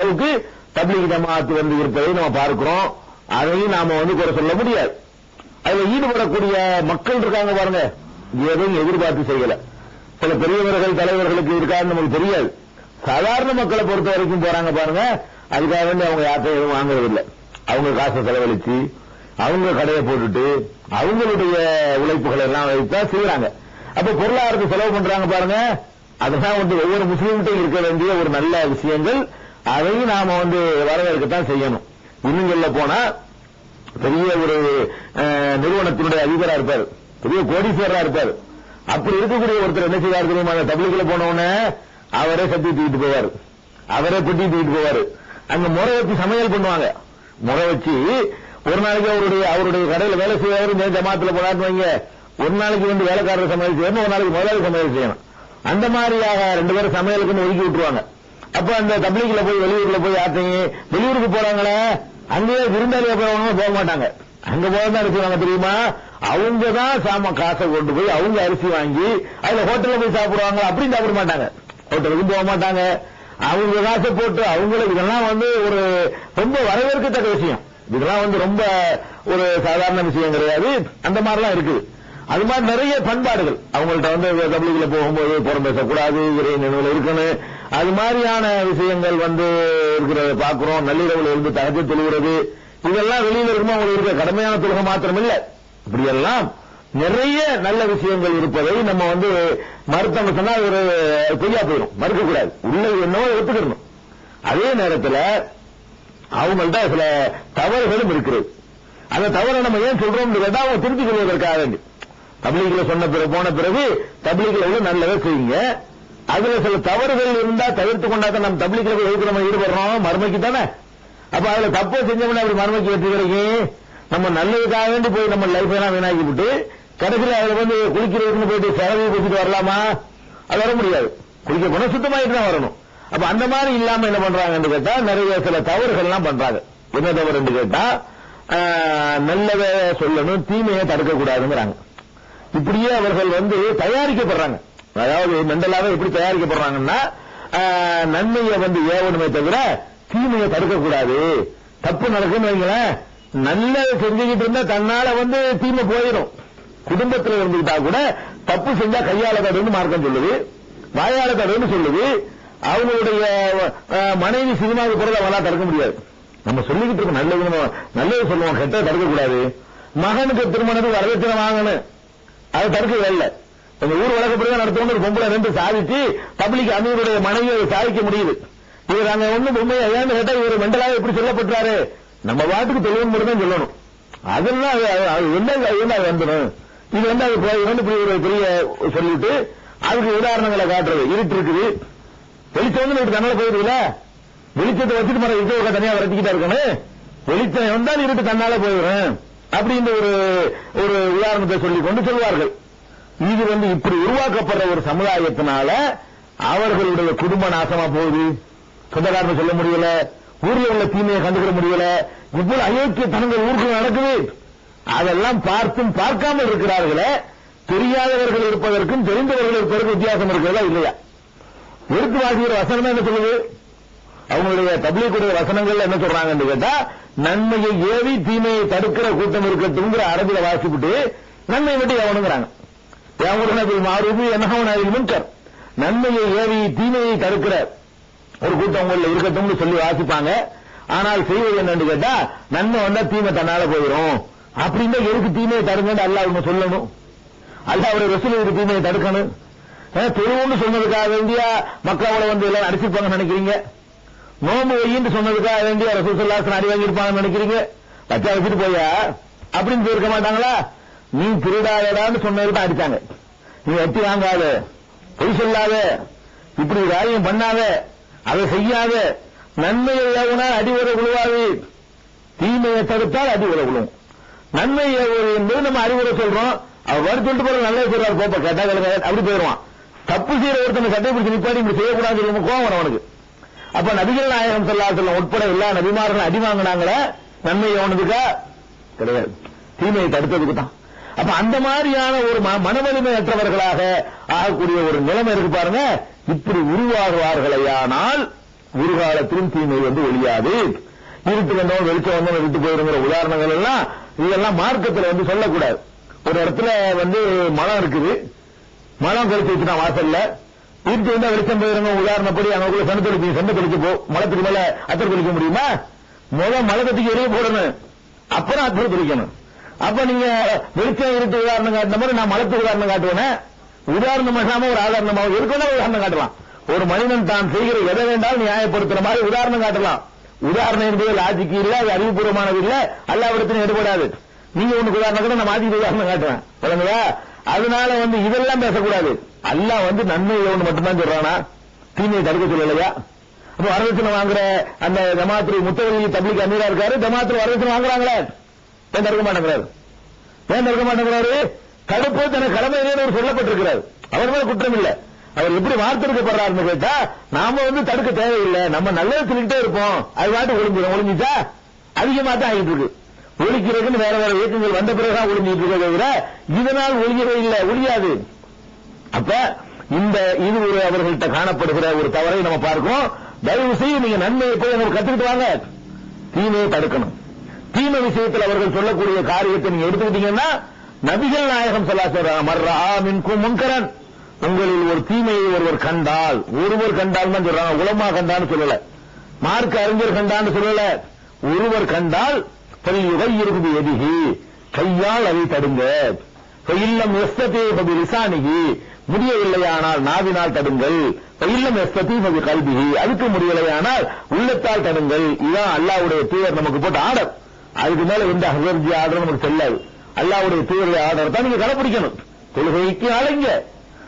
அளவுக்கு தப்லீக் ஜமாத்து வந்து இருப்பதை நம்ம பார்க்கிறோம். அதையும் நாம வந்து குறை சொல்ல முடியாது. அதுல ஈடுபடக்கூடிய மக்கள் இருக்காங்க பாருங்க. எதையும் எதிர்பார்த்து செய்யல. சில பெரியவர்கள் தலைவர்களுக்கு இருக்கான்னு நமக்கு தெரியாது. சாதாரண மக்களை பொறுத்த வரைக்கும் போறாங்க பாருங்க. அதுக்காக வேண்டி அவங்க யார்கிட்ட எதுவும் வாங்குறதில்லை. அவங்க காசை செலவழிச்சு அவங்க கடையை போட்டுட்டு அவங்களுடைய உழைப்புகளை எல்லாம் வைத்தான் செய்யறாங்க அப்ப பொருளாதாரத்தை செலவு பண்றாங்க பாருங்க. அதெல்லாம் வந்து ஒவ்வொரு முஸ்லீம்கிட்டையும் இருக்க வேண்டிய ஒரு நல்ல விஷயங்கள். அதையும் நாம வந்து வரவேற்கத்தான் செய்யணும். இன்னும் சொல்ல போனா பெரிய ஒரு நிறுவனத்தினுடைய அதிபரா இருப்பார். பெரிய கோடீஸ்வரரா இருப்பார். அப்படி இருக்கக்கூடிய ஒருத்தர் என்ன செய்வார் தெரியுமா? அந்த தபிலிக்குள்ள போன அவரே சத்தி தூக்கிட்டு போவார். அவரே குட்டி தூக்கிட்டு போவார். அங்க முறை வச்சு சமையல் பண்ணுவாங்க. முறை வச்சு ஒரு நாளைக்கு அவருடைய அவருடைய கடையில வேலை செய்யறவர் ஜமாத்துல போனான்னு வைங்க. ஒரு நாளைக்கு வந்து வேலைக்காரர் சமையல் செய்யணும். ஒரு நாளைக்கு முதலாளி சமையல் செய்யணும். அந்த மாதிரியாக ரெண்டு பேரும் சமையலுக்குன்னு ஒதுக்கி விட்டுருவாங்க. அப்ப அந்த தபிலிக்குல போய் வெளியூர்ல போய் யார்ட்டையும் வெளியூருக்கு போறாங்களே? அங்கேயே விருந்தாளியா போறவங்க போக மாட்டாங்க. அங்க போகதான் அரிசி வாங்க தெரியுமா? அவங்க தான் சாம காசை கொண்டு போய் அவங்க அரிசி வாங்கி அதுல ஹோட்டல்ல போய் சாப்பிடுவாங்க அப்படின்னு சாப்பிட மாட்டாங்க. ஹோட்டலுக்கும் போக மாட்டாங்க. அவங்க காசை போட்டு அவங்களுக்கு இதெல்லாம் வந்து ஒரு ரொம்ப வரவேற்கத்தக்க விஷயம். இதெல்லாம் வந்து ரொம்ப ஒரு சாதாரண விஷயம் கிடையாது. அந்த மாதிரிலாம் இருக்குது. அது மாதிரி நிறைய பண்பாடுகள். அவங்கள்ட்ட வந்து தமிழ்ல போகும்போது புறம் பேசக்கூடாது இறை நினைவில் இருக்கணும். அது மாதிரியான விஷயங்கள் வந்து இருக்கிறத பார்க்கிறோம். நள்ளிரவில் இருந்து தனக்கு தெளிகிறது இதெல்லாம் வெளியில் இருக்கும்போது அவங்களுக்கு இருக்க கடமையான தொழுகை மாத்திரம் இல்ல இப்படியெல்லாம் நிறைய நல்ல விஷயங்கள் இருப்பதை நம்ம வந்து மறுத்தோம்னு சொன்னா ஒரு பொய்யா போயிடும். மறுக்க கூடாது. உள்ள என்னவோ எடுத்துக்கணும். அதே நேரத்தில் அவங்கள்ட்ட சில தவறுகளும் இருக்கிறது அந்த தவறை நம்ம ஏன் சொல்றோம் கேட்டா அவங்க திருத்திக் கொள்வதற்காக வேண்டி. தபிலீக்ல சொன்ன பிறகு போன பிறகு தபிலீக்ல நல்லதை செய்யுங்க. அதுல சில தவறுகள் இருந்தா தவிர்த்து கொண்டாதான் நம்ம தபிலீக்ல போய் நம்ம ஈடுபடுறோம். மறுமைக்கு தானே? அப்ப அதுல தப்பு செஞ்சோம்னா அப்படி மறுமைக்கு வெற்றி கிடைக்கும் நம்ம நல்லதுக்காக வேண்டி போய் நம்ம லைஃப் எல்லாம் வீணாக்கி விட்டு கடைசியில் அதுல வந்து குளிக்கிறதுக்கு போயிட்டு செலவு கொடுத்துட்டு வரலாமா? அது வர முடியாது. குளிக்க போனா சுத்தமாயிட்டு தான் வரணும். அப்ப அந்த மாதிரி இல்லாம என்ன பண்றாங்கன்னு கேட்டா நிறைய சில தவறுகள் எல்லாம் பண்றாங்க. என்ன தவறுன்னு கேட்டா நல்லதை சொல்லணும் தீமையை தடுக்க கூடாதுங்கிறாங்க இப்படியே அவர்கள் வந்து தயாரிக்கப்படுறாங்க. அதாவது மெண்டலாவே எப்படி தயாரிக்கப்படுறாங்கன்னா நன்மையை வந்து ஏவணுமே தவிர தீமையை தடுக்கக்கூடாது. தப்பு நடக்குன்னு வைங்களேன் நல்லது செஞ்சுக்கிட்டு இருந்தா தன்னால வந்து தீமை போயிடும். குடும்பத்தில் இருந்துகிட்டா கூட தப்பு செஞ்சா கையால தடுன்னு மார்க்கம் சொல்லுது வாயால தடுன்னு சொல்லுது. அவங்களுடைய மனைவி சினிமாவுக்கு போறத அவெல்லாம் தடுக்க முடியாது. நம்ம சொல்லிக்கிட்டு இருக்கோம் நல்லது நம்ம- நல்லது சொல்லுவோம் கெட்ட தடுக்க கூடாது மகனுக்கு திருமணத்துக்கு வரதட்சணை வாங்கணும். அது தடுக்க இல்லை. எங்க ஊர் வழக்கப்படிதான் நடத்தணும் ஒரு பொம்பளை ரெண்டு சாதிச்சு பப்ளிக் அமீருடைய மனைவியை சாதிக்க முடியுது. இவர் அங்க ஒண்ணு பொம்மையை ஏன்னு கேட்டா இவர் மெண்டலாக எப்படி சொல்லப்பட்டாரு நம்ம வாட்டுக்கு தெளிவன் மட்டும் தான் சொல்லணும். அதெல்லாம் என்ன என்ன வந்துடும்? இது வந்து அது போய் வந்து இப்படி ஒரு பெரிய சொல்லிட்டு அதுக்கு உதாரணங்களை காட்டுறது. இருட்டு இருக்குது. வெளிச்சம் வந்து நைட்டு தன்னால போயிருக்குல்ல வெளிச்சத்தை வச்சுட்டு மன இருக்க தனியா வரட்டிக்கிட்டா இருக்கணும். வெளிச்சம் வந்தால் இருட்டு தன்னால போயிடும். அப்படின்ற ஒரு ஒரு உதாரணத்தை சொல்லிக் கொண்டு சொல்வார்கள். இது வந்து இப்படி உருவாக்கப்படுற ஒரு சமுதாயத்தினால அவர்களுடைய குடும்ப நாசமா போகுது. சொந்தக்காரன் சொல்ல முடியல ஊர்ல உள்ள தீமையை கண்டுக்கிட முடியல இவ்வளவு அயோக்கியத்தனங்கள் ஊருக்கு நடக்குது. அதெல்லாம் பார்த்தும் பார்க்காமல் இருக்கிறார்களே. தெரியாதவர்கள் இருப்பதற்கும் தெரிந்தவர்கள் இருப்பதற்கும் வித்தியாசம் இருக்கிறதா இல்லையா? எடுத்து வாசிக்கிற வசனம் என்ன சொல்லுது? அவங்களுடைய தபிலிக்குடைய வசனங்கள் என்ன சொல்றாங்கன்னு கேட்டா நன்மையை ஏவி தீமையை தடுக்கிற கூட்டம் இருக்கட்டும்ங்கிற அரபில வாசிப்புட்டு நன்மை மட்டும் எவனுங்கிறாங்க எவனுக்கு மாறுது என்னகவன் முன்கர். நன்மையை ஏவி தீமையை தடுக்கிற ஒரு கூட்டம் உங்களில் இருக்கட்டும்னு சொல்லி வாசிப்பாங்க. ஆனால் செய்வது என்னன்னு கேட்டா நன்மை வந்தா தீமை தன்னால போயிடும் அப்படின்னா எதுக்கு தீமையை தடுங்கன்னு அல்லாஹ் அவங்க சொல்லணும். அல்ல அவர் ரசூல் இருக்கு தீமையை தடுக்கணும்? ஏன் தொழுவுன்னு சொன்னதுக்காக வேண்டியா? மக்களோட வந்து எல்லாம் அடிச்சிருப்பாங்க நினைக்கிறீங்க? நோம்பு வையின்னு சொன்னதுக்காக வேண்டிய? ரசூல் சொல்லாசன் அடி வாங்கியிருப்பாங்கன்னு நினைக்கிறீங்க? வச்சா வச்சுட்டு போயா? அப்படின்னு போயிருக்க மாட்டாங்களா? நீ திருடாதடான்னு சொன்னதுக்கு தான் அடிச்சாங்க. நீ வட்டி வாங்காத. பொய் சொல்லாத. இப்படி காரியம் பண்ணாத. அதை செய்யாத. நன்மையை ஏவுனா அடி உர குழுவாது தீமையை தடுத்தால் அடி உர குழுவும் நன்மை ஏவுவது என்பது நம்ம அறிவுரை சொல்றோம். அவர் வர சொல்லிட்டு போற நல்லது சொல்றாரு போப்ப கேட்டா கேளுங்க அப்படி போயிடுவான். தப்பு செய்யற ஒருத்தனை சட்டை பிடிச்சி நிப்பாடி இப்படி செய்யக்கூடாது கோவம் வரும் அவனுக்கு. அப்ப நபிகள் நாயகம் சொல்லாசலம் உட்பட எல்லா நபிமார்கள் அடி வாங்கினாங்களே? நன்மை எவனதுக்கா கிடையாது. தீமையை தடுத்ததுக்கு தான். அப்ப அந்த மாதிரியான ஒரு ம- மனவலிமையற்றவர்களாக ஆகக்கூடிய ஒரு நிலைமை இருக்கு பாருங்க. இப்படி உருவாகுவார்களேயானால் ஒரு காலத்திலும் தீமை வந்து ஒழியாது. இருட்டு வந்தவன் வெளிச்சம் வந்தவன் விட்டு போயிருங்கிற உதாரணங்கள் எல்லாம் இதெல்லாம் மார்க்கத்தில் வந்து சொல்லக்கூடாது. ஒரு இடத்துல வந்து மலம் இருக்குது. மலம் கழிச்சு வச்சுட்டான் வாசல்ல. இருட்டு வந்தா வெளிச்சம் போயிருங்க உதாரணப்படி அங்கக்குள்ள சண்டை தெளிச்சு சண்டை தெளிச்சு போ. மலத்துக்கு மேல அத்தர் தெளிக்க முடியுமா? முதல் மலக்கத்துக்கு எரிய போடணும். அப்புறம் அத்தர் தெளிக்கணும். அப்ப நீங்க வெளிச்சம் இருட்டு உதாரணம் காட்டின மாதிரி நான் மலத்து உதாரணம் காட்டுவேன்? உதாரணம் இல்லாம ஒரு ஆதாரணமாக இருக்கணும் உதாரணம் காட்டலாம். ஒரு மனிதன் தான் செய்கிற எதை வேண்டாலும் நியாயப்படுத்துற மாதிரி உதாரணம் காட்டலாம். உதாரணம் என்பது லாஜிக் இல்ல அது அறிவுபூர்வமானது இல்ல அல்லாவிடத்திலும் எடுபடாது. நீங்க உனக்கு உதாரணம் கூட நான் மாதிரி உதாரணம் காட்டுவேன். விளங்குதா அதனால வந்து இதெல்லாம் பேசக்கூடாது. அல்லாஹ் வந்து நன்மை ஒன்று மட்டும்தான் சொல்றானா? தீமையை தடுக்க சொல்லலையா? அப்ப வரதட்சணை வாங்குற அந்த ஜமாத்திரி முத்தவெளி தபிலிக்கு அமீரா இருக்காரு ஜமாத்திரி வரதட்சணை வாங்குறாங்களே. ஏன் தடுக்க மாட்டேங்கிறாரு? ஏன் தடுக்க மாட்டேங்கிறாரு? தடுப்பு தனக்கு கடமை ஒரு சொல்லப்பட்டிருக்கிறார். அவர் மேல குற்றம் இல்ல. அவர் எப்படி வார்த்தெடுக்கப்படுறாருன்னு கேட்டா நாம வந்து தடுக்க தேவையில்லை. நம்ம நல்லது சொல்லிக்கிட்டே இருப்போம். அது வாட்டி ஒளிஞ்சிடும் ஒளிஞ்சிச்சா? அதிகமா தான் ஆகிட்டு இருக்கு. ஒழிக்கிறதுன்னு வேற வேற இயக்கங்கள் வந்த பிறகுதான் ஒளிஞ்சிட்டு இருக்கிறத தவிர இதனால் ஒழியவே இல்லை. ஒழியாது அப்ப இந்த இது ஒரு அவர்கள்ட்ட காணப்படுகிற ஒரு தவறை நம்ம பார்க்கிறோம் தயவு செய்து நீங்க நன்மையை போய் உங்களுக்கு கத்துக்கிட்டு வாங்க. தீமையை தடுக்கணும். தீமை விஷயத்தில் அவர்கள் சொல்லக்கூடிய காரியத்தை நீங்க எடுத்துக்கிட்டீங்கன்னா நபிகள் நாயகம் சொல்லா மர்ரா மின்கும் முன்கரன். உங்களில் ஒரு தீமையை ஒருவர் கண்டால் ஒருவர் கண்டால் தான் சொல்றாங்க உலமா கண்டான்னு சொல்லல. மார்க்க அறிஞர் கண்டான்னு சொல்லல. ஒருவர் கண்டால் பல்யுகை இருக்குது எதிகி. கையால் அதை தடுங்க. இல்லம் எஸ்தே பதி லிசானிகி முடியவில்லையானால் நாவினால் தடுங்கள். இல்லம் எஸ்தே பதி கல்விகி அதுக்கு முடியலையானால் உள்ளத்தால் தடுங்கள். இதான் அல்லாவுடைய தூயர் நமக்கு போட்ட ஆர்டர். அதுக்கு மேல எந்த அகர்ஜி ஆர்டர் நமக்கு செல்லாது அல்லாவுடைய தீவிர ஆர்டர் தான் நீங்க கடைபிடிக்கணும் தொழுகைக்கு ஆளுங்க.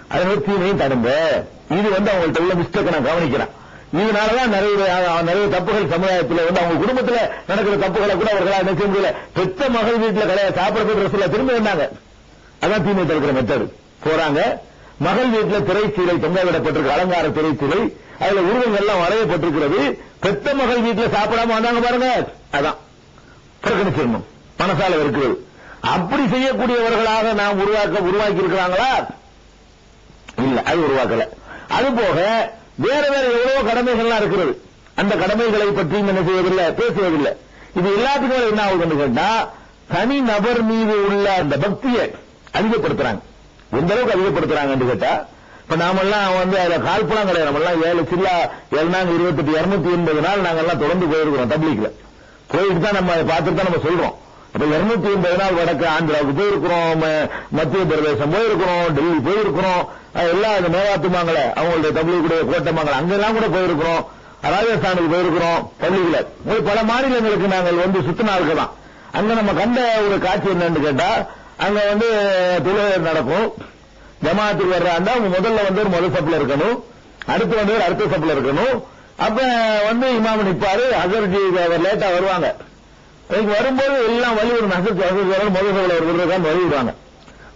அதனால தீமையும் தடுங்க. இது வந்து அவங்கள்ட்ட உள்ள மிஸ்டேக் நான் கவனிக்கிறேன். இதனாலதான் நிறைய நிறைய தப்புகள் சமுதாயத்தில் வந்து அவங்க குடும்பத்துல நடக்கிற தப்புகளை கூட அவர்களால் என்ன செய்ய முடியல. பெத்த மகள் வீட்டுல கிடையாது சாப்பிடக்கூடிய ட்ரெஸ்ல திரும்ப வந்தாங்க. அதான் தீமை தடுக்கிற மெத்தடு போறாங்க. மகள் வீட்டுல திரைச்சீலை தொங்க விடப்பட்டிருக்கு. அலங்கார திரைச்சீலை. அதுல உருவங்கள்லாம் வரையப்பட்டிருக்கிறது. பெத்த மகள் வீட்டுல சாப்பிடாம வந்தாங்க பாருங்க. அதான். புறக்கணிச்சிடணும் மனசால இருக்கிறது. அப்படி செய்யக்கூடியவர்களாக நாம் உருவாக்க உருவாக்கி இருக்கிறாங்களா இல்ல அது உருவாக்கல. அது போக வேற வேற எவ்வளவு கடமைகள்லாம் இருக்கிறது. அந்த கடமைகளை பற்றி என்ன செய்வதில்லை பேசுவதில்லை. இது எல்லாத்துக்கும் என்ன ஆகுதுன்னு கேட்டா தனி நபர் மீது உள்ள அந்த பக்தியை அதிகப்படுத்துறாங்க. எந்த அளவுக்கு அதிகப்படுத்துறாங்கன்னு கேட்டா இப்ப நாமெல்லாம் வந்து அதுல கால்புலம் கிடையாது. நம்மெல்லாம் ஏழு சில்லா ஏழு இருபத்தெட்டு இருநூத்தி எண்பது நாள் நாங்கெல்லாம் தொடர்ந்து போயிருக்கிறோம் தப்லீக்ல போயிட்டு தான் நம்ம பார்த்துட்டு தான் நம்ம சொல்றோம். அப்ப இருநூத்தி எண்பது நாள் வடக்கு ஆந்திராவுக்கு போயிருக்கிறோம் மத்திய பிரதேசம் போயிருக்கிறோம் டெல்லி போயிருக்கிறோம். எல்லாம் அந்த மேவாத்துமாங்கள அவங்களுடைய தமிழுடைய கோட்டமாங்கள அங்கெல்லாம் கூட போயிருக்கிறோம். ராஜஸ்தானுக்கு போயிருக்கிறோம் பள்ளிகளை. பல மாநிலங்களுக்கு நாங்கள் வந்து சுத்தினாளுக்கு இருக்கலாம் அங்க நம்ம கண்ட ஒரு காட்சி என்னன்னு கேட்டா அங்க வந்து தொழுகை நடக்கும். ஜமாத்துக்கு வர்றாண்டா முதல்ல வந்து ஒரு முதல் சப்பில் இருக்கணும். அடுத்து வந்து ஒரு அடுத்த சப்பில் இருக்கணும். அப்ப வந்து இமாம் நிப்பாரு அவர் லேட்டா வருவாங்க. இங்க வரும்போது எல்லாம் வழி விடும் அசத்து அசத்து முதல் சபையில் ஒரு விடுறதுக்கான வழி விடுவாங்க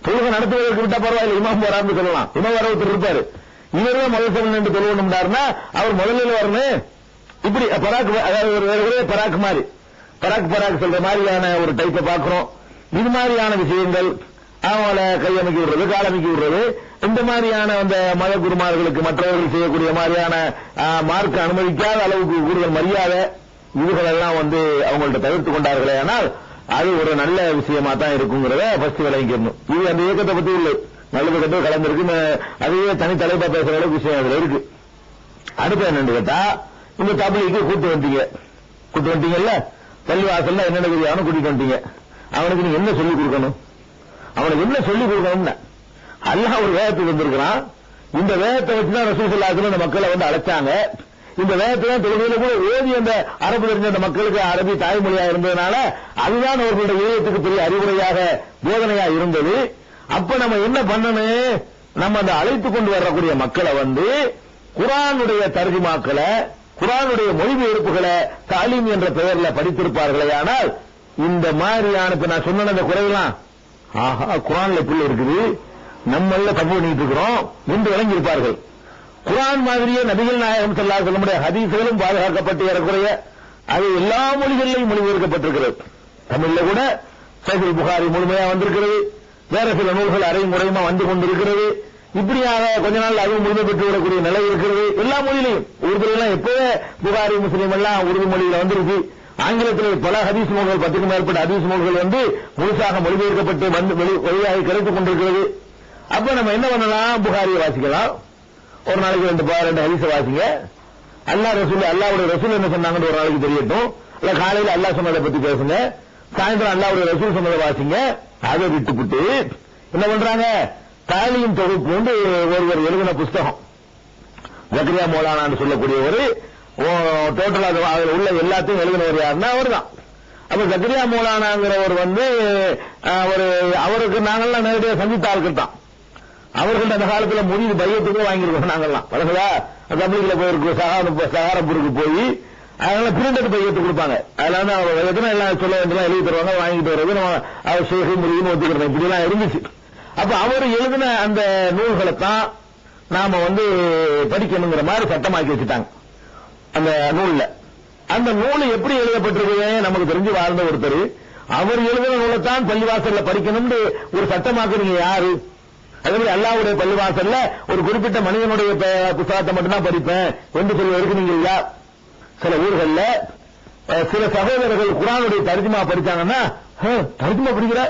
தொழுகை நடத்துவதற்கு விட்டா பரவாயில்ல இமாம் போறாருன்னு சொல்லலாம். இமாம் வர ஒருத்தர் இருப்பாரு. இவரே முதல் சபை நின்று தொழுவணும்னாருன்னா அவர் முதலில் வரணும். இப்படி பராக் அதாவது ஒரு ஒரே பராக் மாதிரி. பராக் பராக் சொல்ற மாதிரியான ஒரு டைப்பை பார்க்கிறோம். இது மாதிரியான விஷயங்கள் அவங்கள கையமைக்கி விடுறது காலமைக்கி விடுறது. இந்த மாதிரியான அந்த மத குருமார்களுக்கு மற்றவர்கள் செய்யக்கூடிய மாதிரியான மார்க் அனுமதிக்காத அளவுக்கு கூடுதல் மரியாதை இதுகளெல்லாம் வந்து அவங்கள்ட்ட தவிர்த்து கொண்டார்களே ஆனால் அது ஒரு நல்ல விஷயமா தான் இருக்குங்கிறத ஃபர்ஸ்ட் விளங்கிக்கணும் இது அந்த இயக்கத்தை பத்தி இல்லை. நல்லது கட்டு கலந்துருக்கு. அதுவே தனி தலைப்பா பேசுற அளவுக்கு விஷயம் அதுல இருக்கு. அடுத்து என்னன்னு கேட்டா இந்த தபிலிக்கு கூட்டு வந்தீங்க கூட்டு பள்ளி வாசலில் என்னென்ன கூட்டிட்டு வந்தீங்க அவனுக்கு நீங்க என்ன சொல்லிக் கொடுக்கணும்? அவனுக்கு என்ன சொல்லிக் கொடுக்கணும்னு? அல்லாஹ் ஒரு வேதத்தை வந்திருக்கிறான் இந்த வேதத்தை வச்சுதான் ரசூசல்லாத்துல அந்த மக்களை வந்து அழைச்சாங்க. இந்த வேதத்தை தான் தொழுகையில கூட ஓதி அந்த அரபு தெரிஞ்ச அந்த மக்களுக்கு அரபி தாய்மொழியா இருந்ததுனால அதுதான் அவர்களுடைய ஈழத்துக்கு பெரிய அறிவுரையாக போதனையா இருந்தது. அப்ப நம்ம என்ன பண்ணணும்? நம்ம அந்த அழைத்து கொண்டு வரக்கூடிய மக்களை வந்து குரானுடைய தர்ஜிமாக்களை குரானுடைய மொழிபெயர்ப்புகளை தாலீம் என்ற பெயர்ல படித்திருப்பார்களே ஆனால் இந்த மாதிரியான இப்ப நான் சொன்ன அந்த குறையெல்லாம். ஆஹா குரான்ல இப்படி இருக்குது. நம்மள தப்பு பண்ணிட்டு இருக்கிறோம் என்று விளங்கியிருப்பார்கள். குரான் மாதிரியே நபிகள் நாயகம் செல்லா நம்முடைய ஹதீசுகளும் பாதுகாக்கப்பட்டு ஏறக்குறைய அது எல்லா மொழிகளிலும் மொழிபெயர்க்கப்பட்டிருக்கிறது. தமிழ்ல கூட சைகுல் புகாரி முழுமையா வந்திருக்கிறது. வேற சில நூல்கள் அரையும் முறையுமா வந்து கொண்டிருக்கிறது. இப்படியாக கொஞ்ச நாள் அதுவும் முழுமை பெற்று விடக்கூடிய நிலை இருக்கிறது. எல்லா மொழியிலையும். உருதுல எல்லாம் எப்பவே புகாரி முஸ்லீம் எல்லாம் உருது மொழியில வந்திருக்கு. ஆங்கிலத்தில் பல ஹதீஸ் நூல்கள் பத்துக்கும் மேற்பட்ட ஹதீஸ் நூல்கள் வந்து முழுசாக மொழிபெயர்க்கப்பட்டு வந்து வெளி- வெளியாகி கிடைத்துக் கொண்டிருக்கிறது. அப்ப நம்ம என்ன பண்ணலாம்? புகாரியை வாசிக்கலாம். ஒரு நாளைக்கு ரெண்டு ரெண்டு ஹரிச வாசிங்க. அல்லா ரசூல் அல்லாவுடைய ரசூல் என்ன சொன்னாங்கன்னு ஒரு நாளைக்கு தெரியட்டும். இல்ல காலையில அல்லாஹ் சொன்னதை பத்தி பேசுங்க. சாயந்தரம் அல்லாவுடைய ரசூல் சொன்னதை வாசிங்க. அதை விட்டுப்புட்டு என்ன பண்றாங்க? தாலியின் தொகுப்பு வந்து ஒருவர் எழுதின புஸ்தகம். ஜக்ரியா மோலானான்னு சொல்லக்கூடிய ஒரு டோட்டல் அது உள்ள எல்லாத்தையும் எழுதினவர் யாருன்னா அவர் தான் அப்ப ஜக்ரியா மோலானாங்கிறவர் வந்து ஒரு அவருக்கு நாங்கள்லாம் நேரடியாக சந்தித்த ஆட்கள் தான். அவர்கள் அந்த காலத்துல முடிவு பையத்துக்கு வாங்கியிருக்கோம் நாங்கெல்லாம். பழகுதா தபிலிகில போயிருக்கோம் சகார சகாரப்பூருக்கு போய் அதனால பிரிண்டட் பையத்து கொடுப்பாங்க. அதுல வந்து அவங்க எத்தனை எல்லாம் சொல்ல வேண்டியலாம் எழுதி தருவாங்க வாங்கிட்டு வர்றது நம்ம அவர் சேகி முடிவுன்னு ஒத்துக்கிறோம். இப்படிலாம் இருந்துச்சு. அப்ப அவர் எழுதின அந்த நூல்களை தான் நாம வந்து படிக்கணுங்கிற மாதிரி சட்டமாக்கி வச்சுட்டாங்க. அந்த நூல்ல. அந்த நூல் எப்படி எழுதப்பட்டிருக்கு நமக்கு தெரிஞ்சு வாழ்ந்த ஒருத்தர். அவர் எழுதின நூலை தான் பள்ளிவாசல்ல படிக்கணும்னு ஒரு சட்டமாக்குறீங்க யாரு? அதே மாதிரி அல்லாவுடைய பள்ளிவாசல்ல ஒரு குறிப்பிட்ட மனிதனுடைய புத்தகத்தை மட்டும்தான் படிப்பேன். என்று சொல்வதற்கு நீங்க இல்லையா சில ஊர்கள்ல சில சகோதரர்கள் குரானுடைய தர்ஜுமா படிச்சாங்கன்னா "ஹம், படிக்கிற?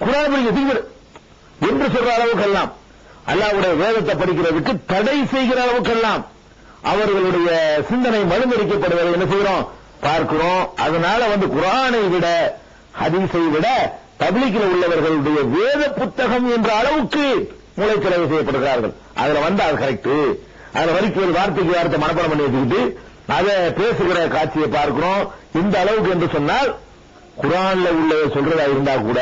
குரான் படிக்க தீவிர என்று சொல்ற அளவுக்கெல்லாம். அல்லாவுடைய வேதத்தை படிக்கிறதுக்கு தடை செய்கிற அளவுக்கெல்லாம். அவர்களுடைய சிந்தனை மருந்தடிக்கப்படுவதை என்ன செய்கிறோம்? பார்க்கிறோம். அதனால வந்து குரானை விட ஹதீஸை விட பப்ளிக்கில் உள்ளவர்களுடைய வேத புத்தகம் என்ற அளவுக்கு மூளைக்கிழவு செய்யப்படுகிறார்கள். அதுல வந்து அது கரெக்ட் அதுல வரைக்கும் ஒரு வார்த்தைக்கு வார்த்தை மனப்பாடம் பண்ணி வச்சுக்கிட்டு அதை பேசுகிற காட்சியை பார்க்கிறோம். இந்த அளவுக்கு என்று சொன்னால் குரான்ல உள்ள சொல்றதா இருந்தா கூட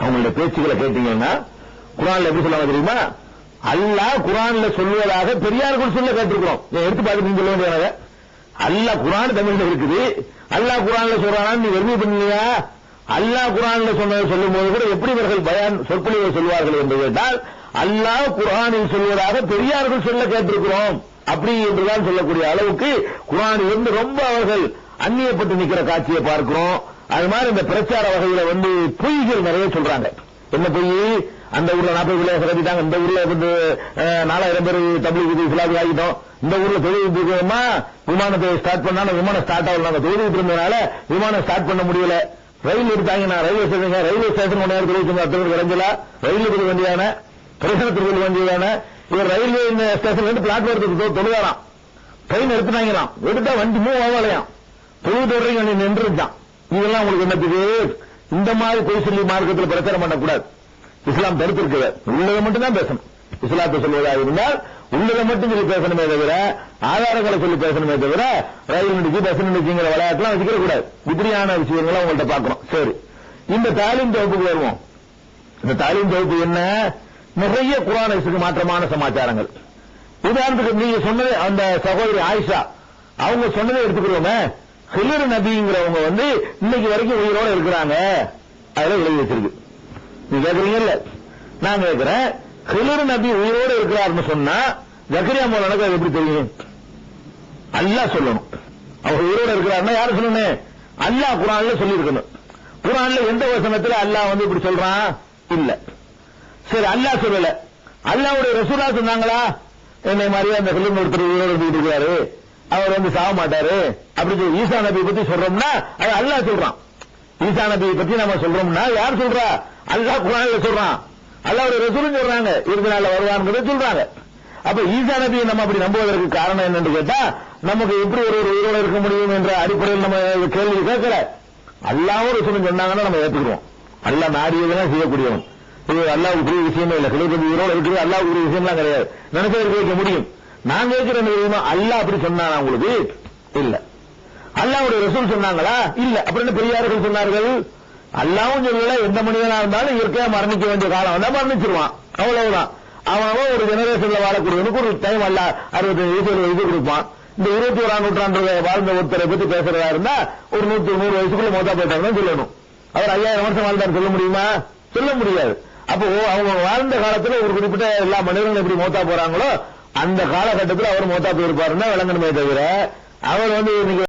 அவங்களுடைய பேச்சுக்களை கேட்டீங்கன்னா குரான்ல எப்படி சொல்லுவாங்க தெரியுமா? அல்லாஹ் குரான்ல சொல்வதாக பெரியார்கள் சொல்ல கேட்டிருக்கிறோம். எடுத்து பார்த்து நீங்க சொல்ல அல்லாஹ் குரான் தமிழ்ல இருக்குது. அல்லாஹ் குரான்ல சொல்றானா நீ வெறுமை பண்ணியா அல்லாஹ் குரான்ல சொன்னதை சொல்லும் போது கூட எப்படி இவர்கள் பயான் சொற்பொழிவை சொல்வார்கள் என்று கேட்டால் அல்லாஹ் குரானில் சொல்வதாக பெரியார்கள் சொல்ல கேட்டிருக்கிறோம். அப்படி என்றுதான் சொல்லக்கூடிய அளவுக்கு குரானில் இருந்து ரொம்ப அவர்கள் அந்நியப்பட்டு நிற்கிற காட்சியை பார்க்கிறோம். அது மாதிரி இந்த பிரச்சார வகையில வந்து பொய்கள் நிறைய சொல்றாங்க. என்ன பொய்? அந்த ஊர்ல நாற்பது பிள்ளைய கட்டிட்டாங்க இந்த ஊர்ல வந்து நாலாயிரம் பேர் தமிழ் இது இஸ்லாமி ஆகிட்டோம். இந்த ஊர்ல தொழில் இருக்கோமா விமானத்தை ஸ்டார்ட் பண்ணா விமானம் ஸ்டார்ட் ஆகல நாங்க தொழில் இருந்ததுனால விமானம் ஸ்டார்ட் பண்ண முடியல. ரயில் எடுத்தாங்க நான் ரயில்வே ஸ்டேஷன் ரயில்வே ஸ்டேஷன் ஒன்னு நேரத்தில் வச்சு அத்தனை ரயில் இருக்க வேண்டியதான பிரசனத்துக்கு இருக்க வேண்டியதான இவர் ரயில்வே ஸ்டேஷன்ல இருந்து பிளாட்ஃபார்த்துக்கு தொழுதாராம். ட்ரெயின் எடுத்துனாங்களாம் எடுத்தா வண்டி மூவ் ஆகலையாம். தொழில் தொடரையும் நீ நின்றுச்சான் இதெல்லாம் உங்களுக்கு என்னத்துக்கு? இந்த மாதிரி பொய் சொல்லி மார்க்கத்தில் பிரச்சாரம் பண்ணக்கூடாது. இஸ்லாம் தடுத்திருக்கிறது உள்ளதை மட்டும்தான் பேசணும். இஸ்லாத்தை சொல்வதாக இருந்தால் உள்ளதை மட்டும் சொல்லி பேசணுமே தவிர ஆதாரங்களை சொல்லி பேசணுமே தவிர ரயில் நினைச்சு பஸ் நினைச்சுங்கிற விளையாட்டுலாம் வச்சுக்கிற கூடாது இப்படியான விஷயங்களை உங்கள்ட்ட பார்க்கணும். சரி. இந்த தாலிம் தொகுப்புக்கு வருவோம். இந்த தாலிம் தொகுப்பு என்ன? நிறைய குரானுக்கு மாற்றமான சமாச்சாரங்கள். உதாரணத்துக்கு நீங்க சொன்னது அந்த சகோதரி ஆயிஷா அவங்க சொன்னதை எடுத்துக்கிறோமே ஹிலர் நபிங்கிறவங்க வந்து இன்னைக்கு வரைக்கும் உயிரோட இருக்கிறாங்க. அதுல எழுதி வச்சிருக்கு. நீ கேக்குறீங்கல்ல நான் கேட்கிறேன் ஹிலர் நபி உயிரோடு இருக்கிறாருன்னு சொன்னா ஜக்கரியா மோலனுக்கு அது எப்படி தெரியும்? அல்லாஹ் சொல்லணும். அவர் உயிரோடு இருக்கிறாருன்னா யாரு சொல்லணும்? அல்லாஹ் குரான்ல சொல்லியிருக்கணும். குரான்ல எந்த வசனத்தில் அல்லாஹ் வந்து இப்படி சொல்றான்? இல்ல. சரி அல்லாஹ் சொல்லல. அல்லாவுடைய ரசூலா சொன்னாங்களா? என்னை மாதிரியே அந்த ஹிலர் ஒருத்தர் உயிரோடு இருந்துட்டு அவர் வந்து சாக மாட்டாரு. அப்படி ஈசா நபியை பத்தி சொல்றோம்னா அது அல்லாஹ் சொல்றான். ஈசா நபியை பத்தி நம்ம சொல்றோம்னா யார் சொல்றா? அல்லாஹ் குரான்ல சொல்றான். அல்லாஹ்வுடைய ரசூலும் சொல்றாங்க. இறுதி நாள்ல வருவான்னு சொல்றாங்க. அப்ப ஈசா நபியை நம்ம அப்படி நம்புவதற்கு காரணம் என்னன்னு கேட்டா நமக்கு எப்படி ஒரு ஒரு உயிரோடு இருக்க முடியும் என்ற அடிப்படையில் நம்ம கேள்வி கேட்கல. அல்லாவும் ரசூலும் சொன்னாங்கன்னா நம்ம ஏத்துக்கிறோம் அல்லாஹ் நாடியதுதான் செய்யக்கூடியவன். இது அல்லாவுக்கு பெரிய விஷயமே இல்ல. கிளைப்பதி உயிரோட இருக்கிறது அல்லாவுக்கு பெரிய விஷயம்லாம் கிடையாது. நினைச்சதற்கு வைக்க முடியும்? நான் கேட்கிற என்ன அல்லா அப்படி சொன்னானா உங்களுக்கு? இல்ல. அல்லாவுடைய ரசூல் சொன்னாங்களா? இல்ல. அப்படின்னு என்ன பெரியார்கள் சொன்னார்கள்? அல்லாவும் சொல்லல எந்த மனிதனா இருந்தாலும் இயற்கையா மரணிக்க வேண்டிய காலம். வந்தா மரணிச்சிருவான். அவ்வளவுதான். அவன் அவன் ஒரு ஜெனரேஷன்ல வாழக்கூடியவனுக்கு ஒரு டைம் அல்ல அறுபத்தஞ்சு வயசு ஒரு வயசு கொடுப்பான். இந்த இருபத்தி ஓராம் நூற்றாண்டு வாழ்ந்த ஒருத்தரை பத்தி பேசுறதா இருந்தா ஒரு நூத்தி நூறு வயசுக்குள்ள மோதா போயிட்டாங்கன்னு சொல்லணும். அவர் ஐயாயிரம் வருஷம் வாழ்ந்தார் சொல்ல முடியுமா? சொல்ல முடியாது. அப்போ அவங்க வாழ்ந்த காலத்துல ஒரு குறிப்பிட்ட எல்லா மனிதர்களும் எப்படி மோத்தா போறாங்களோ அந்த காலகட்டத்தில் அவர் மோத்தா போயிருப்பாருன்னா விளங்கணுமே தவிர அவர் வந்து இன்னைக்கு